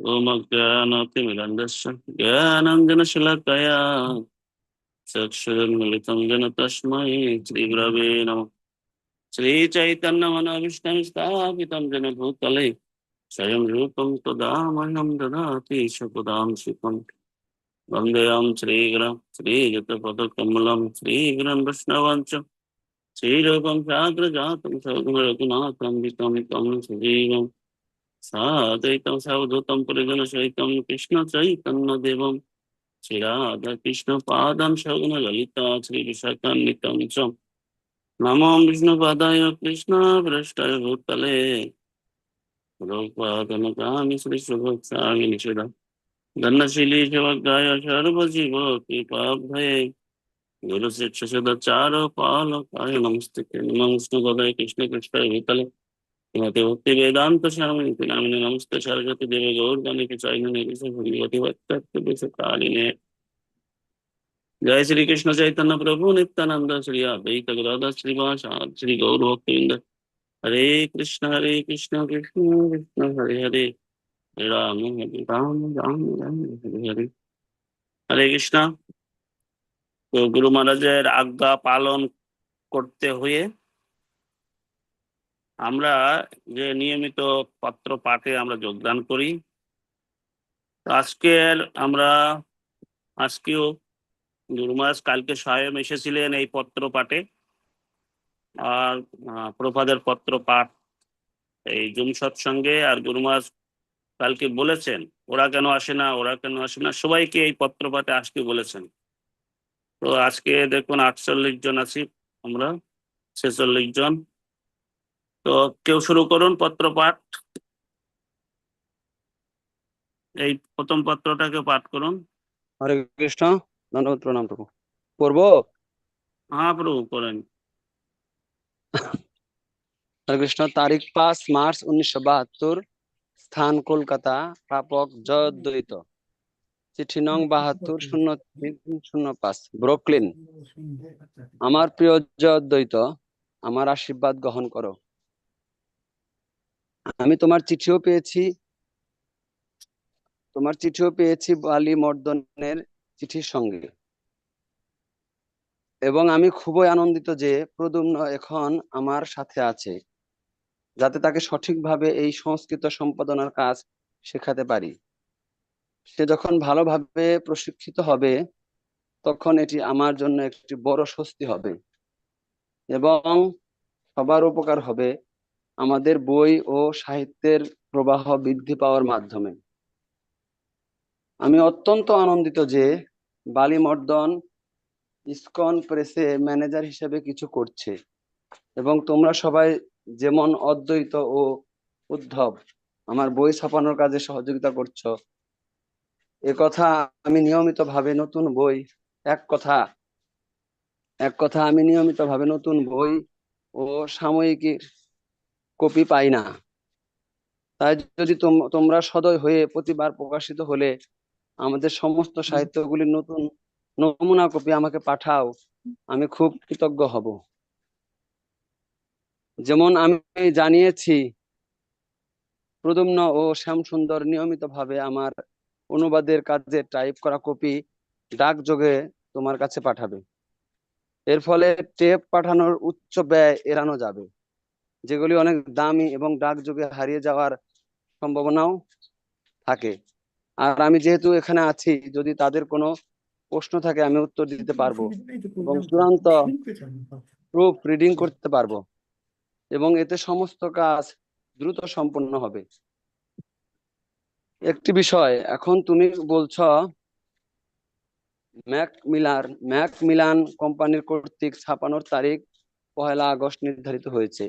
ओमज्ञानतिमिरन्दस्य ज्ञानञ्जनशलाकया चक्षुरुन्मिलितं येन तस्मै श्रीगुरवे नमः श्रीचैतन्यमनविष्णं स्थापितं येन भूतले स्वयं रूपं तदा मह्यं ददाति शपदां सुखम् वन्देऽहं श्रीगुरं श्रीयुतपदकमलं श्रीगुरं वैष्णवञ्च श्रीरूपं साग्रजातं सगुणरघुनाथं वितं तं सजीवम् সাদৈতম সাবধূতম পরিগণ সহিতম কৃষ্ণ চৈতন্য দেবম শ্রী রাধা কৃষ্ণ পাদম সগুণ ললিতা শ্রী বিশাখান্বিতম চ নমো বিষ্ণু পাদায় কৃষ্ণ ভ্রষ্টায় ভূতলে রূপাদনকামি শ্রী শুভোৎসামি নিষেধা দণ্ডশীলী শিবজ্ঞায় সর্বজীব কৃপাভয়ে গুরু শিক্ষা সদাচার পালকায় নমস্তে নমস্ত গদায় কৃষ্ণ কৃষ্ণ ভূতলে श्रीमती भक्ति वेदांत स्वामी नामिने नमस्ते सरस्वती देवी गौरवाणी के चाइने भगवती भक्त कालिने जय श्री कृष्ण चैतन्य प्रभु नित्यानंद श्री अद्वैत गदाधर श्रीवास श्री गौर भक्तवृंद हरे कृष्ण हरे कृष्ण कृष्ण कृष्ण हरे हरे हरे राम हरे राम राम राम हरे हरे হরে কৃষ্ণ তো গুরু মহারাজের আজ্ঞা পালন করতে হয়ে আমরা যে নিয়মিত পত্র পাঠে আমরা যোগদান করি, আজকের আমরা, আজকেও গুরুমাস কালকে স্বয়ং এসেছিলেন এই পত্র পাঠে। আর প্রভাদের পত্র পাঠ এই জুম সৎসঙ্গে আর গুরুমাস কালকে বলেছেন, ওরা কেন আসে না, ওরা কেন আসে না, সবাইকে এই পত্র পাঠে আসতে বলেছেন। তো আজকে দেখুন আটচল্লিশ জন আছি আমরা, ছেচল্লিশ জন। তো কেউ শুরু করুন পত্র পাঠ। এই প্রথম পত্রটাকে পাঠ করুন। হরে কৃষ্ণ ধন্যবাদ প্রণাম প্রভু। পড়ব? হ্যাঁ প্রভু করেন হরে কৃষ্ণ তারিখ পাঁচ মার্চ উনিশশো বাহাত্তর স্থান কলকাতা প্রাপক জয়দ্বৈত। চিঠি নং বাহাত্তর শূন্য তিন শূন্য পাঁচ ব্রুকলিন। আমার প্রিয় জয়দ্বৈত আমার আশীর্বাদ গ্রহণ করো। আমি তোমার চিঠিও পেয়েছি। তোমার চিঠিও পেয়েছি বালি মর্দনের চিঠির সঙ্গে। এবং আমি খুবই আনন্দিত যে প্রদুম্ন এখন আমার সাথে আছে, যাতে তাকে সঠিকভাবে এই সংস্কৃত সম্পাদনার কাজ শেখাতে পারি। সে যখন ভালোভাবে প্রশিক্ষিত হবে, তখন এটি আমার জন্য একটি বড় স্বস্তি হবে। এবং সবার উপকার হবে আমাদের বই ও সাহিত্যের প্রবাহ বৃদ্ধি পাওয়ার মাধ্যমে। আমি অত্যন্ত আনন্দিত যে বালিমর্দন ইসকন প্রেসে ম্যানেজার হিসেবে কিছু করছে এবং তোমরা সবাই যেমন অদ্বৈত ও উদ্ধব আমার বই ছাপানোর কাজে সহযোগিতা করছ। এ কথা আমি নিয়মিত ভাবে নতুন বই, এক কথা এক কথা আমি নিয়মিত ভাবে নতুন বই ও সাময়িকীর কপি পাই না। তাই যদি তোমরা সদয় হয়ে প্রতিবার প্রকাশিত হলে আমাদের সমস্ত সাহিত্যগুলির নতুন নমুনা কপি আমাকে পাঠাও। আমি খুব কৃতজ্ঞ হব। যেমন আমি জানিয়েছি প্রদুম্ন ও শ্যাম শ্যামসুন্দর নিয়মিতভাবে আমার অনুবাদের কাজে টাইপ করা কপি ডাকযোগে তোমার কাছে পাঠাবে। এর ফলে টেপ পাঠানোর উচ্চ ব্যয় এড়ানো যাবে। যেগুলি অনেক দামি এবং ডাকযোগে হারিয়ে যাওয়ার সম্ভাবনাও থাকে। আর আমি যেহেতু এখানে আছি, যদি তাদের কোনো প্রশ্ন থাকে, আমি উত্তর দিতে পারব এবং চূড়ান্ত প্রুফ রিডিং করতে পারব এবং এতে সমস্ত কাজ দ্রুত সম্পন্ন হবে। একটি বিষয়, এখন তুমি বলছো ম্যাক মিলার ম্যাক মিলান কোম্পানির কর্তৃক ছাপানোর তারিখ পহেলা আগস্ট নির্ধারিত হয়েছে।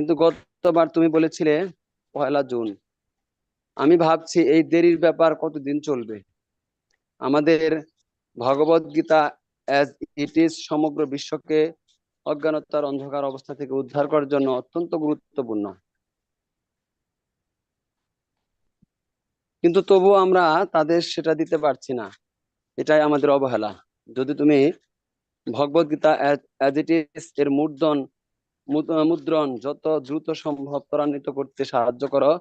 কিন্তু গতবার তুমি বলেছিলে পহেলা জুন। আমি ভাবছি এই দেরির ব্যাপার কতদিন চলবে? আমাদের Bhagavad Gita as it is সমগ্র বিশ্বকে অজ্ঞানতার অন্ধকার অবস্থা থেকে উদ্ধার করার জন্য অত্যন্ত গুরুত্বপূর্ণ। কিন্তু তবুও আমরা তাদের সেটা দিতে পারছি না। এটাই আমাদের অবহেলা। যদি তুমি ভগবত গীতা এর মুদ- মুদ্রণ যত দ্রুত সম্ভব ত্বরান্বিত করতে সাহায্য করো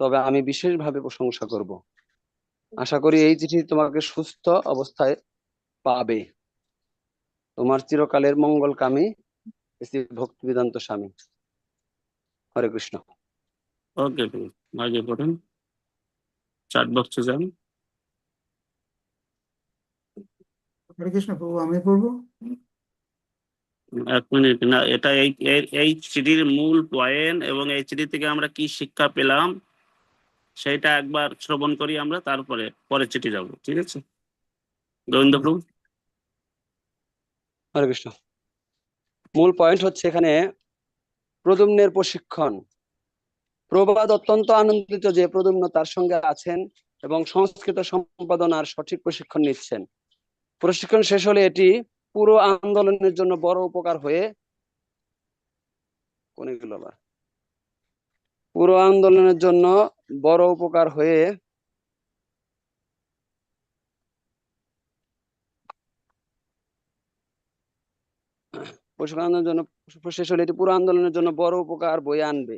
তবে আমি বিশেষভাবে প্রশংসা করব। আশা করি এই চিঠি তোমাকে সুস্থ অবস্থায় পাবে। তোমার চিরকালের মঙ্গলকামী শ্রী ভক্তি বেদান্ত স্বামী। হরে কৃষ্ণ। ওকে আগে পড়ুন। বক্সে যান। হরে কৃষ্ণ প্রভু আমি পড়ব? এক মিনিট, না, এটা এই, এই- চিঠির মূল পয়েন্ট এবং এই চিঠি থেকে আমরা কি শিক্ষা পেলাম, সেটা একবার শ্রবণ করি আমরা, তারপরে পরে চিঠি যাব, ঠিক আছে? গোবিন্দ হরে কৃষ্ণ। মূল পয়েন্ট হচ্ছে এখানে প্রদুম্নের প্রশিক্ষণ। প্রবাদ অত্যন্ত আনন্দিত যে প্রদুম্ন তার সঙ্গে আছেন এবং সংস্কৃত সম্পাদনার সঠিক প্রশিক্ষণ নিচ্ছেন। প্রশিক্ষণ শেষ হলে এটি পুরো আন্দোলনের জন্য বড় উপকার হয়ে কোনগুলো আবার? পুরো আন্দোলনের জন্য বড় উপকার হয়ে আন্দোলনের জন্য শেষ হলে এটি পুরো আন্দোলনের জন্য বড় উপকার বয়ে আনবে।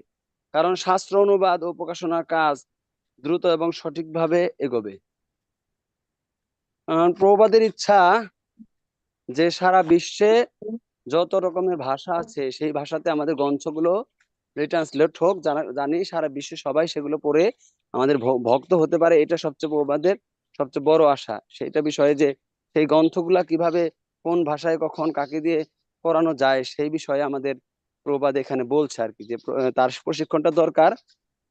কারণ শাস্ত্র অনুবাদ ও প্রকাশনার কাজ দ্রুত এবং সঠিকভাবে এগোবে। প্রবাদের ইচ্ছা যে সারা বিশ্বে যত রকমের ভাষা আছে সেই ভাষাতে আমাদের গ্রন্থগুলো ট্রান্সলেট হোক জানা সারা বিশ্বে সবাই সেগুলো পড়ে আমাদের ভক্ত হতে পারে এটা সবচেয়ে প্রবাদের সবচেয়ে বড় আশা। সেটা বিষয়ে যে সেই গ্রন্থগুলা কীভাবে কোন ভাষায় কখন কাকে দিয়ে পড়ানো যায় সেই বিষয়ে আমাদের প্রবাদ এখানে বলছে আর কি যে তার প্রশিক্ষণটা দরকার।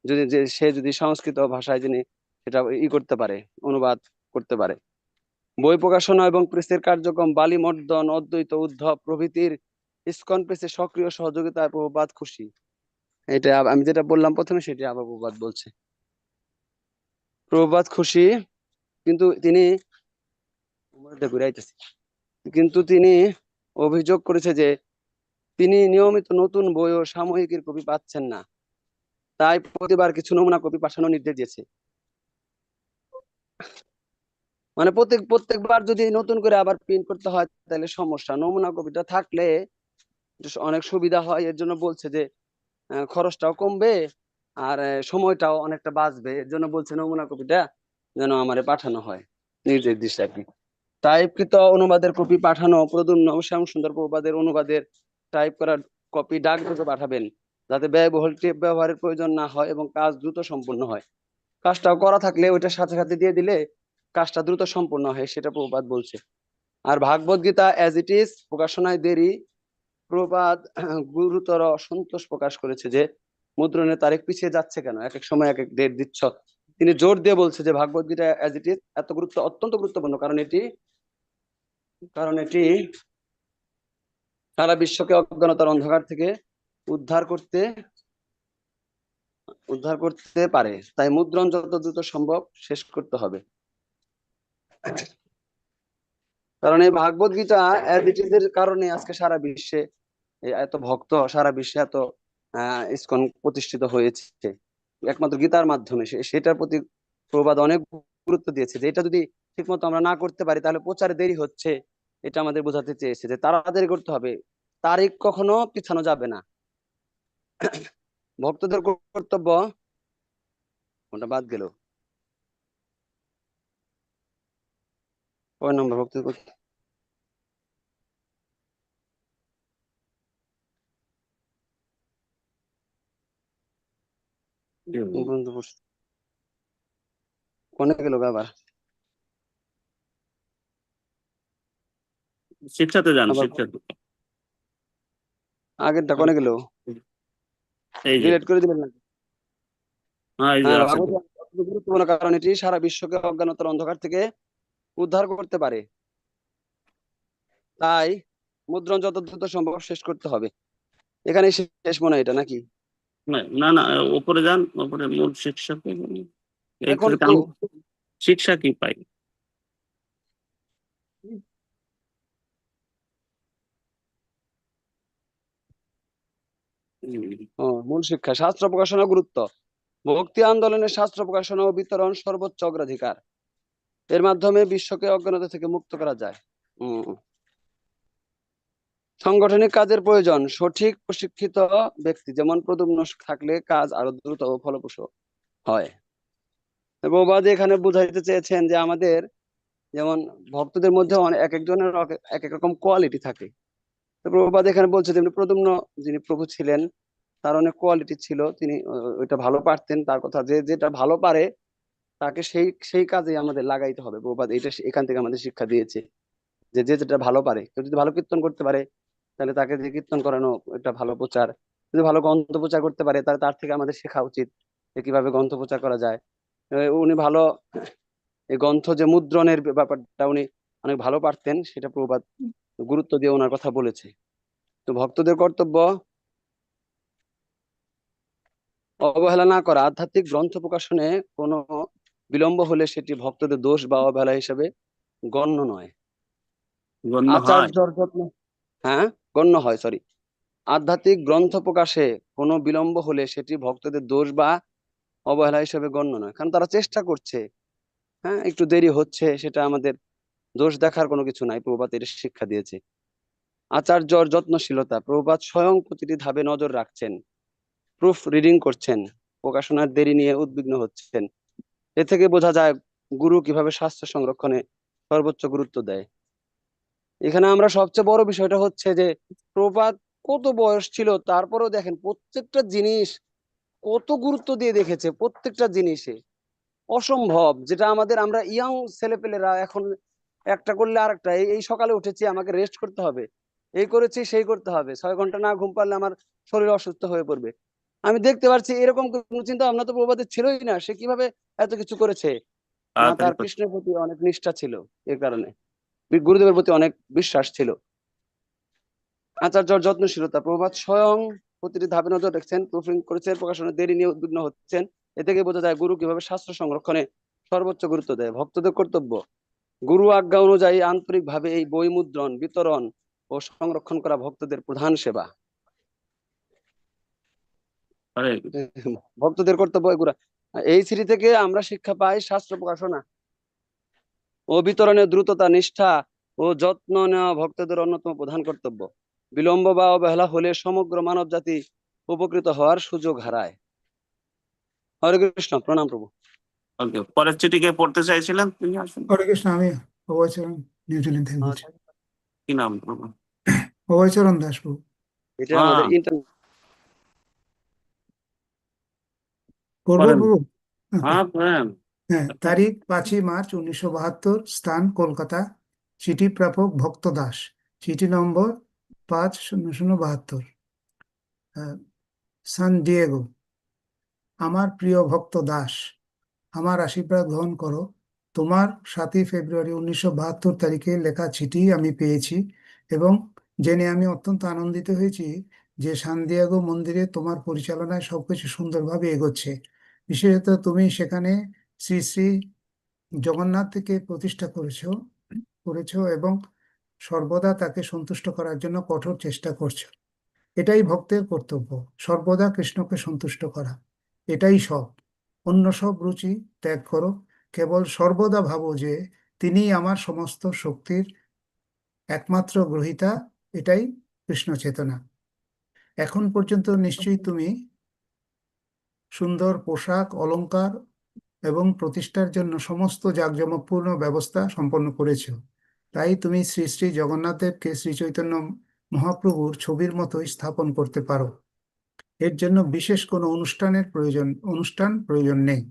যদি যে সে যদি সংস্কৃত ভাষায় যিনি সেটা ই করতে পারে অনুবাদ করতে পারে। বই প্রকাশনা এবং প্রেসের কার্যক্রম, বালি মর্দন, অদ্বৈত, উদ্ধব প্রভৃতির ইসকন প্রেসের সক্রিয় সহযোগিতায় প্রবাদ খুশি। এটা আমি যেটা বললাম প্রথমে সেটি আবার প্রবাদ বলছে। প্রবাদ খুশি, কিন্তু তিনি ঘুরে আইতেছি। কিন্তু তিনি অভিযোগ করেছে যে তিনি নিয়মিত নতুন বই ও সাময়িকীর কপি পাচ্ছেন না। তাই প্রতিবার কিছু নমুনা কপি পাঠানোর নির্দেশ দিয়েছে। মানে প্রত্যেক, প্রত্যেকবার যদি নতুন করে আবার প্রিন্ট করতে হয়, তাহলে সমস্যা। নমুনা কপিটা থাকলে অনেক সুবিধা হয়। এর জন্য বলছে যে খরচটাও কমবে আর সময়টাও অনেকটা বাঁচবে। এর জন্য বলছে নমুনা কপিটা যেন আমারে পাঠানো হয়। নির্দেশ দিচ্ছে আর কি। টাইপকৃত অনুবাদের কপি পাঠানো প্রদুম্ন শ্যাম সুন্দর প্রবাদের অনুবাদের টাইপ করা কপি ডাকযোগে পাঠাবেন, যাতে ব্যয়বহুল টেপ ব্যবহারের প্রয়োজন না হয় এবং কাজ দ্রুত সম্পূর্ণ হয়। কাজটাও করা থাকলে ওইটার সাথে সাথে দিয়ে দিলে কাজটা দ্রুত সম্পূর্ণ হয়, সেটা প্রবাদ বলছে। আর Bhagavad Gita as it is প্রকাশনায় দেরি প্রবাদ গুরুতর অসন্তোষ প্রকাশ করেছে যে মুদ্রণের তারিখ পিছিয়ে যাচ্ছে কেন? এক এক সময় এক এক ডেট দিচ্ছ। তিনি জোর দিয়ে বলছে যে, Bhagavad Gita as it is এত গুরুত্ব, অত্যন্ত গুরুত্বপূর্ণ। কারণ এটি কারণ এটি সারা বিশ্বকে অজ্ঞানতার অন্ধকার থেকে উদ্ধার করতে উদ্ধার করতে পারে। তাই মুদ্রণ যত দ্রুত সম্ভব শেষ করতে হবে। কারণ এই ভাগবত গীতা এর কারণে আজকে সারা বিশ্বে এত ভক্ত, সারা বিশ্বে এত ইসকন প্রতিষ্ঠিত হয়েছে। একমাত্র গীতার মাধ্যমে সেটার প্রতি প্রবাদ অনেক গুরুত্ব দিয়েছে যে, এটা যদি ঠিকমতো আমরা না করতে পারি, তাহলে প্রচারে দেরি হচ্ছে। এটা আমাদের বোঝাতে চেয়েছে যে তাড়াতাড়ি করতে হবে। তারিখ কখনো পিছানো যাবে না। ভক্তদের কর্তব্য, ওটা বাদ গেল। কয় নম্বর ভক্তদের কর্তব্য? কোন গেল আবার শিক্ষাতে যান শিক্ষাতে আগেরটা কোনে গেল এই যে ডিলিট করে দিলেন না। হ্যাঁ গুরুত্বপূর্ণ কারণ এটি সারা বিশ্বকে অজ্ঞানতার অন্ধকার থেকে উদ্ধার করতে পারে। তাই মুদ্রণ যত দ্রুত সম্ভব শেষ করতে হবে। এখানে শেষ মনে হয় এটা নাকি? না না উপরে যান উপরে মূল শিক্ষা শিক্ষা কি পাই? মূল শিক্ষা শাস্ত্র প্রকাশনা গুরুত্ব। ভক্তি আন্দোলনের শাস্ত্র প্রকাশনা ও বিতরণ সর্বোচ্চ অগ্রাধিকার। এর মাধ্যমে বিশ্বকে অজ্ঞানতা থেকে মুক্ত করা যায়। সাংগঠনিক কাজের প্রয়োজন, সঠিক প্রশিক্ষিত ব্যক্তি, যেমন প্রদুম্ন থাকলে কাজ আরও দ্রুত ও ফলপ্রসূ হয়। প্রভুপাদ এখানে বুঝাইতে চেয়েছেন যে আমাদের, যেমন ভক্তদের মধ্যে এক একজনের এক- এক রকম কোয়ালিটি থাকে। প্রভুপাদ এখানে বলছে যেমনি প্রদ্যুম্ন যিনি প্রভু ছিলেন, তার অনেক কোয়ালিটি ছিল, তিনি ওইটা ভালো পারতেন। তার কথা যে, যেটা ভালো পারে তাকে সেই সেই কাজে আমাদের লাগাইতে হবে। প্রভুপাদ এটা এখান থেকে আমাদের শিক্ষা দিয়েছে যে যে যেটা ভালো পারে, কেউ যদি ভালো কীর্তন করতে পারে, তাহলে তাকে যে কীর্তন করানো এটা ভালো প্রচার, যদি ভালো গ্রন্থ প্রচার করতে পারে, তাহলে তার থেকে আমাদের শেখা উচিত যে কীভাবে গ্রন্থ প্রচার করা যায়। উনি ভালো, এই গ্রন্থ যে মুদ্রণের ব্যাপারটা উনি অনেক ভালো পারতেন, সেটা প্রভুপাদ গুরুত্ব দিয়ে ওনার কথা বলেছে। তো ভক্তদের কর্তব্য, অবহেলা না করা। আধ্যাত্মিক গ্রন্থ প্রকাশনে কোনো বিলম্ব হলে সেটি ভক্তদের দোষ বা অবহেলা হিসেবে গণ্য নয়। হয়। গণ্য হয় সরি আধ্যাত্মিক গ্রন্থ প্রকাশে কোনো বিলম্ব হলে সেটি ভক্তদের দোষ বা অবহেলা হিসেবে গণ্য নয়। কারণ তারা চেষ্টা করছে হ্যাঁ? একটু দেরি হচ্ছে সেটা আমাদের দোষ দেখার কোনো কিছু নাই। প্রভুপাত এর শিক্ষা দিয়েছে। আচার্যর যত্নশীলতা প্রভুপাত স্বয়ং প্রতিটি ধাপে নজর রাখছেন। প্রুফ রিডিং করছেন প্রকাশনার দেরি নিয়ে উদ্বিগ্ন হচ্ছেন। এ থেকে বোঝা যায় গুরু কীভাবে স্বাস্থ্য সংরক্ষণে সর্বোচ্চ গুরুত্ব দেয়। এখানে আমরা সবচেয়ে বড় বিষয়টা হচ্ছে যে প্রপাত কত বয়স ছিল, তারপরেও দেখেন প্রত্যেকটা জিনিস কত গুরুত্ব দিয়ে দেখেছে, প্রত্যেকটা জিনিসে। অসম্ভব, যেটা আমাদের, আমরা ইয়াং ছেলেপেলেরা এখন একটা করলে আরেকটা, এই এই সকালে উঠেছি, আমাকে রেস্ট করতে হবে, এই করেছি, সেই করতে হবে, ছয় ঘণ্টা না ঘুম পারলে আমার শরীর অসুস্থ হয়ে পড়বে। আমি দেখতে পাচ্ছি এরকম কোনো চিন্তা ভাবনা তো প্রভাতের ছিলই না। সে কীভাবে এত কিছু করেছে? তার কৃষ্ণের প্রতি অনেক নিষ্ঠা ছিল এর কারণে। গুরুদেবের প্রতি অনেক বিশ্বাস ছিল। আচার্যর যত্নশীলতা প্রভাত স্বয়ং প্রতিটি ধাপে নজর রাখছেন প্রুফিং করেছেন প্রকাশনের দেরি নিয়ে উদ্বিগ্ন হচ্ছেন। এ থেকে বোঝা যায় গুরু কীভাবে শাস্ত্র সংরক্ষণে সর্বোচ্চ গুরুত্ব দেয়। ভক্তদের কর্তব্য। গুরু আজ্ঞা অনুযায়ী আন্তরিকভাবে এই বই মুদ্রণ বিতরণ ও সংরক্ষণ করা ভক্তদের প্রধান সেবা। ভক্তদের কর্তব্য এগুলা। এই সিঁড়ি থেকে আমরা শিক্ষা পাই শাস্ত্র প্রকাশনা ও বিতরণের দ্রুততা নিষ্ঠা ও যত্ন নেওয়া ভক্তদের অন্যতম প্রধান কর্তব্য। বিলম্ব বা অবহেলা হলে সমগ্র মানব জাতি উপকৃত হওয়ার সুযোগ হারায়। হরে কৃষ্ণ প্রণাম প্রভু। পরের চিঠিকে পড়তে চাইছিলেন তিনি আসুন হরে কৃষ্ণ আমি অভয়চরণ নিউজিল্যান্ড থেকে বলছি। কি নাম? প্রভু? অভয়চরণ দাস প্রভু। এটা আমাদের। ইন্টারনেট। করব করেন। হ্যাঁ প্রেম হ্যাঁ তারিখ পাঁচই মার্চ উনিশশো বাহাত্তর স্থান কলকাতা চিঠি প্রাপক ভক্ত দাস। চিঠি নম্বর পাঁচ শূন্য শূন্য বাহাত্তর। সান ডিয়েগো আমার প্রিয় ভক্ত দাস আমার আশীর্বাদ গ্রহণ করো। তোমার সাতই ফেব্রুয়ারি উনিশশো বাহাত্তর তারিখে লেখা চিঠি আমি পেয়েছি এবং জেনে আমি অত্যন্ত আনন্দিত হয়েছি যে সান্দিয়াগো মন্দিরে তোমার পরিচালনায় সবকিছু সুন্দরভাবে এগোচ্ছে। বিশেষত তুমি সেখানে শ্রী শ্রী জগন্নাথকে প্রতিষ্ঠা করেছ করেছ এবং সর্বদা তাকে সন্তুষ্ট করার জন্য কঠোর চেষ্টা করছ। এটাই ভক্তের কর্তব্য, সর্বদা কৃষ্ণকে সন্তুষ্ট করা। এটাই সব। অন্য সব রুচি ত্যাগ করো। কেবল সর্বদা ভাবো যে তিনিই আমার সমস্ত শক্তির একমাত্র গ্রহিতা, এটাই কৃষ্ণ চেতনা। এখন পর্যন্ত নিশ্চয়ই তুমি সুন্দর পোশাক অলংকার এবং প্রতিষ্ঠার জন্য সমস্ত জাঁকজমকপূর্ণ ব্যবস্থা সম্পন্ন করেছ। তাই তুমি শ্রী শ্রী জগন্নাথদেবকে শ্রী চৈতন্য মহাপ্রভুর ছবির মতোই স্থাপন করতে পারো। এর জন্য বিশেষ কোনো অনুষ্ঠানের প্রয়োজন অনুষ্ঠান প্রয়োজন নেই।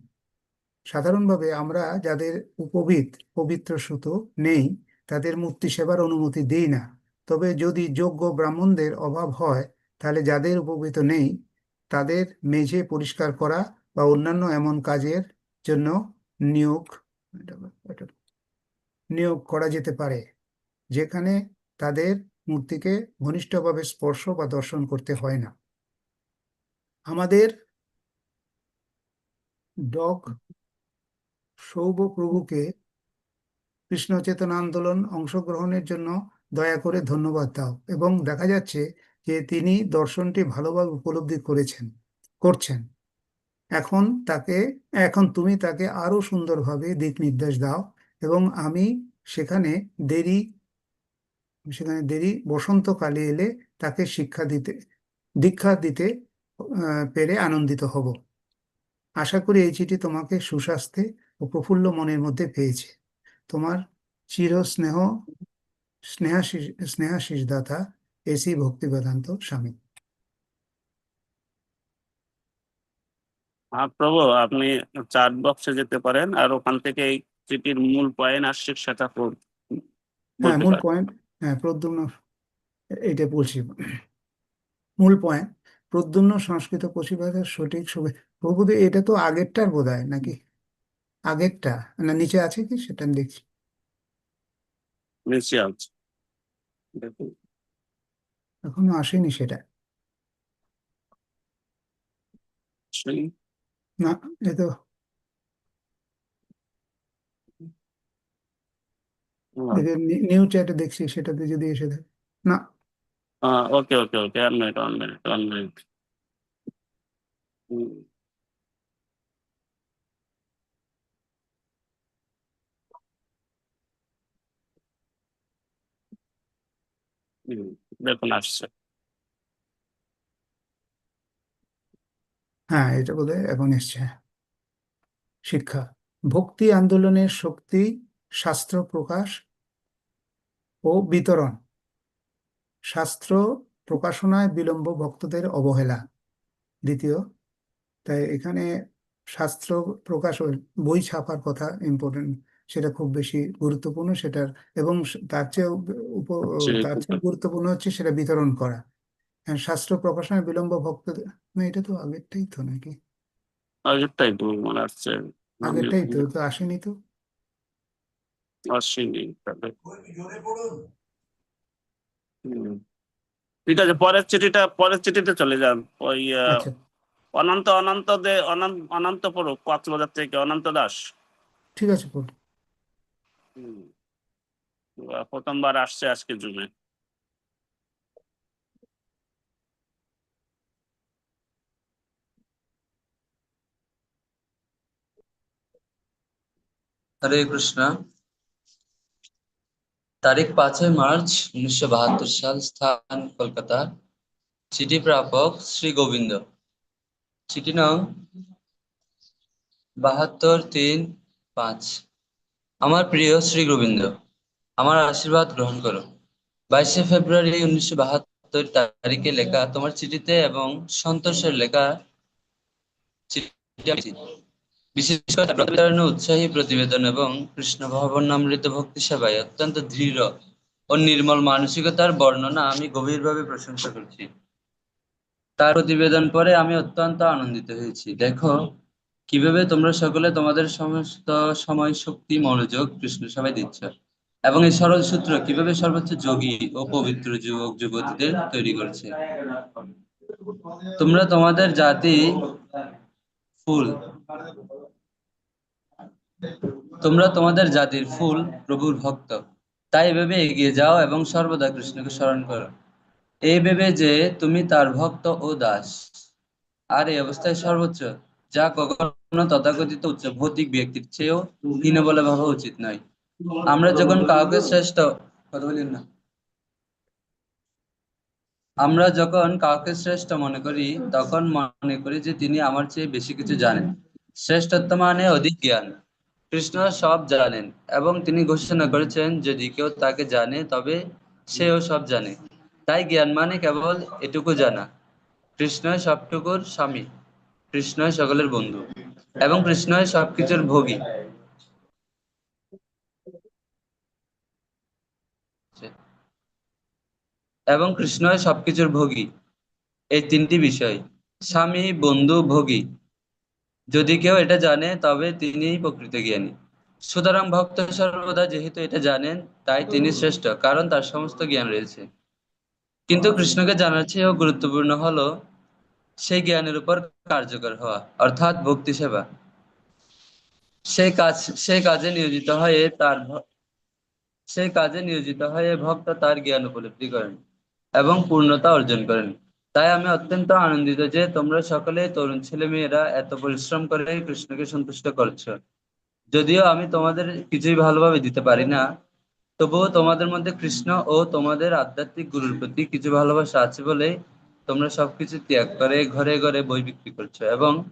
সাধারণভাবে আমরা যাদের উপবিত পবিত্র সুত নেই তাদের মূর্তি সেবার অনুমতি দিই না। তবে যদি যোগ্য ব্রাহ্মণদের অভাব হয় তাহলে যাদের উপকৃত নেই, তাদের মেঝে পরিষ্কার করা বা অন্যান্য এমন কাজের জন্য নিয়োগ নিয়োগ করা যেতে পারে, যেখানে তাদের মূর্তিকে ঘনিষ্ঠভাবে স্পর্শ বা দর্শন করতে হয় না। আমাদের ডগ সৌভ প্রভুকে কৃষ্ণ চেতনা আন্দোলন অংশগ্রহণের জন্য দয়া করে ধন্যবাদ দাও, এবং দেখা যাচ্ছে যে তিনি দর্শনটি ভালোভাবে উপলব্ধি করেছেন, করছেন। এখন তাকে, এখন তুমি তাকে আরও সুন্দরভাবে দিক নির্দেশ দাও এবং আমি সেখানে দেরি সেখানে দেরি বসন্তকালে এলে তাকে শিক্ষা দিতে, দীক্ষা দিতে পেরে আনন্দিত হব। আশা করি এই চিঠি তোমাকে সুস্বাস্থ্যে ও প্রফুল্ল মনের মধ্যে পেয়েছে। তোমার চির স্নেহ স্নেহাশিস স্নেহাশিস দাতা এসি ভক্তি বেদান্ত স্বামী। মহাপ্রভু আপনি চার বক্সে যেতে পারেন আর ওখান থেকে এই চিঠির মূল পয়েন্ট আসছে সেটা হ্যাঁ মূল পয়েন্ট হ্যাঁ প্রদ্যুম্ন এটা বলছি মূল পয়েন্ট প্রদ্যুম্ন সংস্কৃত পশিভাষার সঠিক সুবে প্রভুদের এটা তো আগেরটার বোধ হয় নাকি? আগেরটা না নিচে আছে কি? সেটা আমি দেখছি। নিচে আছে। দেখুন। এখনও আসেনি সেটা। না এ তো নিউ চ্যাটে দেখছি সেটাতে যদি এসে থাকে না। Okay okay okay one minute one minute one minute. আসছে। হ্যাঁ এটা বোধহয় এখন এসছে। শিক্ষা, ভক্তি, আন্দোলনের শক্তি, শাস্ত্র প্রকাশ ও বিতরণ। শাস্ত্র প্রকাশনায় বিলম্ব ভক্তদের অবহেলা। দ্বিতীয়, তাই এখানে শাস্ত্র প্রকাশ বই ছাপার কথা ইম্পর্টেন্ট সেটা খুব বেশি গুরুত্বপূর্ণ সেটার এবং তার চেয়ে উপ- তার চেয়ে গুরুত্বপূর্ণ হচ্ছে সেটা বিতরণ করা। হ্যাঁ, শাস্ত্র প্রকাশনায় বিলম্ব ভক্তদের না এটা তো আগেরটাই তো নাকি? আগেরটাই তো মনে আসছে। আগেরটাই তো তো আসেনি তো? আসেনি। ঠিক আছে পরের চিঠিটা পরের চিঠিতে চলে যান। ওই আচ্ছা। অনন্ত অনন্ত দে অনন্ত অনন্ত পড়ুক কক্সবাজার থেকে অনন্ত দাস। ঠিক আছে পড়ুন। প্রথমবার আসছে আজকে জুমে হরে কৃষ্ণ। তারিখ পাঁচই মার্চ উনিশশো বাহাত্তর সাল, স্থান কলকাতা। চিঠি প্রাপক শ্রী গোবিন্দ। চিঠি নং বাহাত্তর তিন পাঁচ। আমার প্রিয় শ্রী গোবিন্দ, আমার আশীর্বাদ গ্রহণ করো। বাইশে ফেব্রুয়ারি উনিশশো বাহাত্তর তারিখে লেখা তোমার চিঠিতে এবং সন্তোষের লেখা বিশেষ করে উৎসাহী প্রতিবেদন এবং কৃষ্ণ ভবনামৃত ভক্তি সেবায় অত্যন্ত দৃঢ় ও নির্মল মানসিকতার বর্ণনা আমি গভীরভাবে প্রশংসা করছি। তার প্রতিবেদন পরে আমি অত্যন্ত আনন্দিত হয়েছি। দেখো কীভাবে তোমরা সকলে তোমাদের সমস্ত সময় শক্তি মনোযোগ কৃষ্ণ সেবায় দিচ্ছ? এবং এই সরল সূত্র কীভাবে সর্বোচ্চ যোগী ও পবিত্র যুবক, যুবতীদের তৈরি করছে? তোমরা তোমাদের জাতি ফুল। তোমরা তোমাদের জাতির ফুল প্রভুর ভক্ত। তাই ভেবে এগিয়ে যাও এবং সর্বদা কৃষ্ণকে স্মরণ করো। এই ভেবে যে তুমি তার ভক্ত ও দাস। আর এই অবস্থায় সর্বোচ্চ যা কখনো তথাকথিত উচ্চ ভৌতিক ব্যক্তির চেয়েও হীন বলে ভাবা উচিত নয়। আমরা যখন কাউকে শ্রেষ্ঠ কথা বলেন না, আমরা যখন কাউকে শ্রেষ্ঠ মনে করি, তখন মনে করি যে তিনি আমার চেয়ে বেশি কিছু জানেন। শ্রেষ্ঠত্ব মানে অধিক জ্ঞান। কৃষ্ণ সব জানেন এবং তিনি ঘোষণা করেছেন, যদি কেউ তাকে জানে, তবে সেও সব জানে। তাই জ্ঞান মানে কেবল এটুকু জানা। কৃষ্ণই সবটুকুর স্বামী। কৃষ্ণই সকলের বন্ধু এবং কৃষ্ণই সবকিছুর ভোগী। এবং কৃষ্ণই সবকিছুর ভোগী। এই তিনটি বিষয়। স্বামী, বন্ধু, ভোগী। যদি কেউ এটা জানে, তবে তিনিই প্রকৃত জ্ঞানী। সুতরাং ভক্ত সর্বদা যেহেতু এটা জানেন, তাই তিনি শ্রেষ্ঠ, কারণ তার সমস্ত জ্ঞান রয়েছে। কিন্তু কৃষ্ণকে জানার চেয়েও গুরুত্বপূর্ণ হলো সেই জ্ঞানের উপর কার্যকর হওয়া, অর্থাৎ ভক্তি সেবা। সেই কাজ, সেই কাজে নিয়োজিত হয়ে তার সেই কাজে নিয়োজিত হয়ে ভক্ত তার জ্ঞান উপলব্ধি করেন এবং পূর্ণতা অর্জন করেন। তাই আমি অত্যন্ত আনন্দিত যে তোমরা সকলে তরুণ ছেলে মেয়েরা এত পরিশ্রম করে কৃষ্ণকে সন্তুষ্ট করছ। যদিও আমি তোমাদের কিছুই ভালোভাবে দিতে পারি না, তবুও তোমাদের মধ্যে কৃষ্ণ ও তোমাদের আধ্যাত্মিক গুরুর প্রতি কিছু ভালোবাসা আছে বলে তোমরা সবকিছু ত্যাগ করে ঘরে ঘরে বই বিক্রি করছ এবং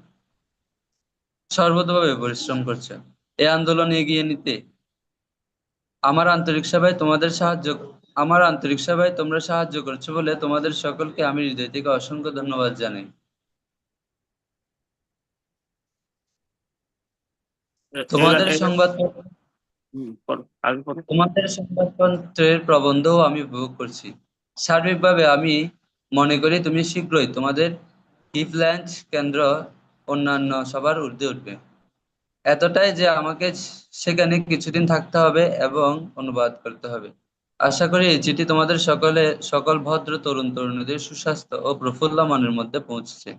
সর্বতভাবে পরিশ্রম করছ। এই আন্দোলন এগিয়ে নিতে আমার আন্তরিক সেবায় তোমাদের সাহায্য আমার আন্তরিক সেবায় তোমরা সাহায্য করছ বলে তোমাদের সকলকে আমি হৃদয় থেকে অসংখ্য ধন্যবাদ জানাই। তোমাদের এরা- এরা- সংবাদ হুম, পড়ো, আগে পড়ো। তোমাদের সংবাদপত্রের প্রবন্ধও আমি উপভোগ করছি। সার্বিকভাবে আমি মনে করি তুমি শীঘ্রই তোমাদের ইফল্যান্ড কেন্দ্র অন্যান্য সবার ঊর্ধ্বে উঠবে। এতটাই যে আমাকে সেখানে কিছুদিন থাকতে হবে এবং অনুবাদ করতে হবে। আশা করি এই চিঠি তোমাদের সকলে, সকল ভদ্র তরুণ তরুণীদের সুস্বাস্থ্য ও প্রফুল্ল মনের মধ্যে পৌঁছছে।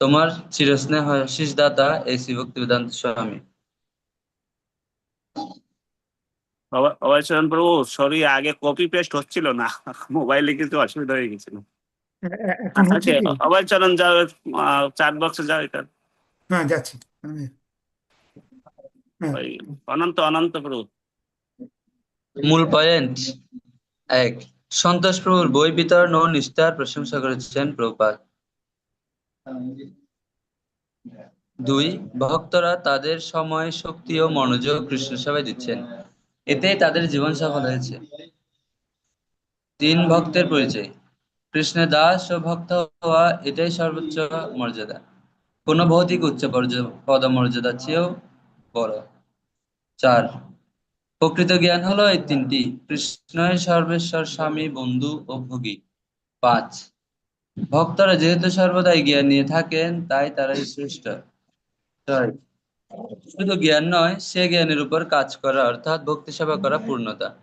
তোমার চিরস্নেহ শীষদাতা এসি ভক্তিবেদান্ত স্বামী। অভয়- অভয়চরণ প্রভু সরি আগে কপি পেস্ট হচ্ছিল না। মোবাইলে কিন্তু অসুবিধা হয়ে গেছিল। হচ্ছে আচ্ছা কি অভয়চরণ যাও চার বক্সে যাও এটা। হ্যাঁ যাচ্ছি। আমি হ্যাঁ। ওই অনন্ত অনন্ত প্রভু। মূল পয়েন্ট এক। সন্তোষ প্রভুর বই বিতরণ ও নিষ্ঠার প্রশংসা করেছেন প্রভুপাদ। দুই ভক্তরা তাদের সময় শক্তি ও মনোযোগ কৃষ্ণ সেবায় দিচ্ছেন। এতেই তাদের জীবন সফল হয়েছে। তিন ভক্তের পরিচয়। কৃষ্ণের দাস ও ভক্ত হওয়া এটাই সর্বোচ্চ মর্যাদা। কোন ভৌতিক উচ্চ পর্য- পদমর্যাদার চেয়েও বড়। চার, প্রকৃত জ্ঞান হলো এই তিনটি। কৃষ্ণই সর্বেশ্বর স্বামী, বন্ধু ও ভোগী। পাঁচ, ভক্তরা যেহেতু সর্বদাই জ্ঞান নিয়ে থাকেন, তাই তারাই শ্রেষ্ঠ। শুধু জ্ঞান নয়, সে জ্ঞানের উপর কাজ করা, অর্থাৎ ভক্তি সেবা করা পূর্ণতা।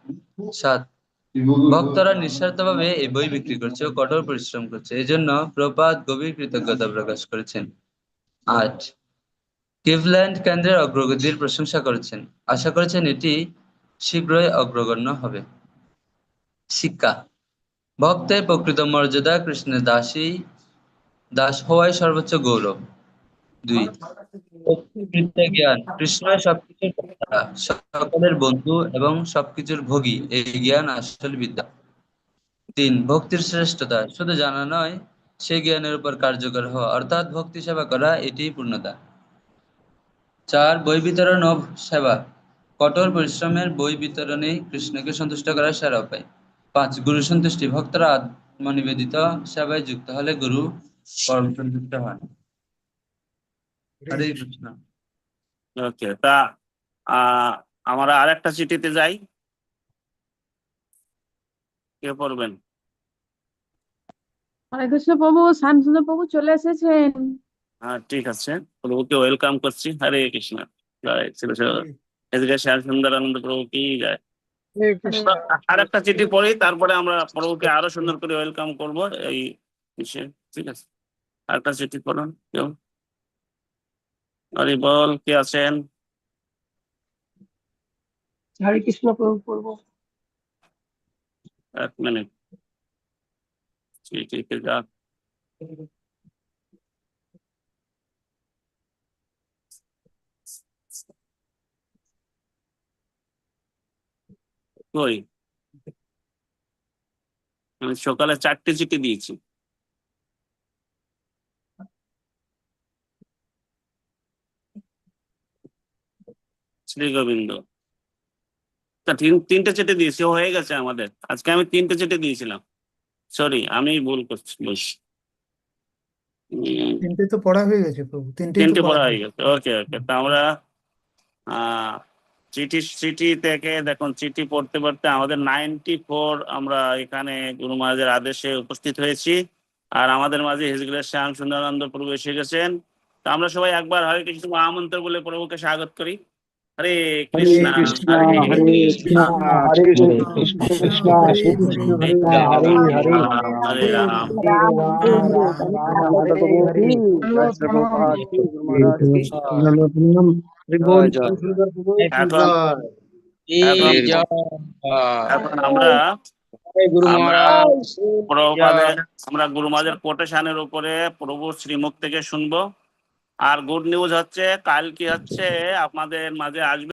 সাত ভক্তরা নিঃস্বার্থভাবে এই বই বিক্রি করছে ও কঠোর পরিশ্রম করছে। এজন্য প্রপাত গভীর কৃতজ্ঞতা প্রকাশ করেছেন। আট কিভল্যান্ড কেন্দ্রের অগ্রগতির প্রশংসা করেছেন। আশা করেছেন এটি শীঘ্রই অগ্রগণ্য হবে। শিক্ষা, ভক্তের প্রকৃত মর্যাদা কৃষ্ণের দাসী, দাস হওয়াই সর্বোচ্চ গৌরব। কার্যকর হওয়া। অর্থাৎ ভক্তি সেবা করা এটি পূর্ণতা। চার, বই বিতরণ ও সেবা। কঠোর পরিশ্রমের বই বিতরণে কৃষ্ণকে সন্তুষ্ট করার সেরা উপায়। পাঁচ, গুরু সন্তুষ্টি। ভক্তরা আত্মনিবেদিত সেবায় যুক্ত হলে গুরু পরম সন্তুষ্ট হন। হরে কৃষ্ণ ওকে তা আহ, আমরা আরেকটা চিঠিতে যাই। কে পড়বেন? হরে কৃষ্ণ প্রভু শ্যামসুন্দর প্রভু চলে এসেছেন। হ্যাঁ ঠিক আছে। প্রভুকে ওয়েলকাম করছি। হরে কৃষ্ণ। এদিকে শ্যাম আনন্দ প্রভু কি যায়? আর একটা চিঠি পড়ি তারপরে আমরা প্রভুকে আরও সুন্দর করে ওয়েলকাম করব। এই বিষয়ে ঠিক আছে। আরেকটা চিঠি পড়ুন কেউ? হরি বল কে আছেন? হরে কৃষ্ণ প্রভু পড়ব এক মিনিট। চিঠিতে যাক কই? আমি সকালে চারটে চিঠি দিয়েছি। শ্রী গোবিন্দ তা তিন- তিনটে চিঠি দিয়েছি হয়ে গেছে আমাদের। আজকে আমি তিনটে চিঠি দিয়েছিলাম। সরি আমি ভুল করছি বস উম, তিনটে তো পড়া হয়ে গেছে প্রভু তিনটেই তো তিনটে পড়া হয়ে গেছে। ওকে ওকে তা আমরা চিঠি চিঠি থেকে দেখুন চিঠি পড়তে পড়তে আমাদের নাইনটি ফোর আমরা এখানে গুরু মহারাজের আদেশে উপস্থিত হয়েছি। আর আমাদের মাঝে হিজগুলের শ্যাম সুন্দরানন্দ প্রভু এসে গেছেন। তা আমরা সবাই একবার হয় কিছু মহামন্ত্র বলে প্রভুকে স্বাগত করি। হরে কৃষ্ণ হরে কৃষ্ণ হরে কৃষ্ণ কৃষ্ণ হরে কৃষ্ণ হরে হরে হরে রাম এখন আমরা আমরা গুরু মহারাজের কোটেশনের উপরে প্রভু শ্রীমুখ থেকে শুনব আর গুড নিউজ হচ্ছে কাল কি হচ্ছে আপনাদের মাঝে আসবে